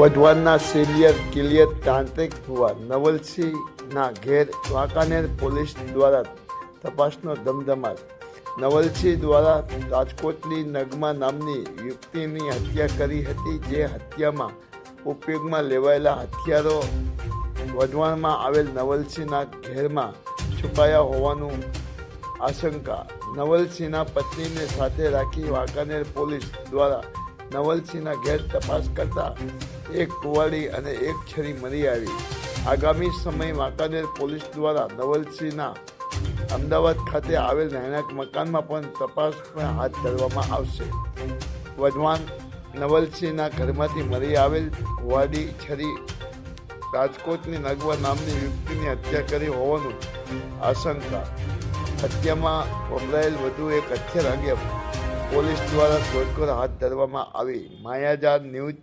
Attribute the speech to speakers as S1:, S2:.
S1: વઢવાણના senior કિલિયર તાંત્રિક ભુવા નવલસિંહના ઘેર Wankaner police દ્વારા તપાસનો ધમધમાટ. નવલસિંહ દ્વારા રાજકોટની નગમા નામની યુવતીની હત્યા કરી હતી, જે હત્યામાં ઉપયોગમાં લેવાયેલા હથિયારો વઢવાણમાં આવેલ નવલસિંહના ઘેરમાં છુપાયા હોવાનું આશંકા. નવલસિંહના પત્નીને સાથે રાખી વાંકાનેર પોલીસ દ્વારા નવલસિંહના ઘેર તપાસ કરતા એક કુવાડી અને એક છરી મળી આવી. આગામી સમય વાંકાનેર પોલીસ દ્વારા નવલસિંહના અમદાવાદ ખાતે આવેલ રહેણાંક મકાનમાં પણ તપાસ પણ હાથ ધરવામાં આવશે. વઢવાન નવલસિંહના ઘરમાંથી મળી આવેલ કુવાડી છરી રાજકોટની નગવા નામની વ્યક્તિની હત્યા કરી હોવાનું આશંકા. હત્યામાં વપરાયેલ વધુ એક હથિયાર અંગે પોલીસ દ્વારા શોધખોળ હાથ ધરવામાં આવી. માયાજાર ન્યૂઝ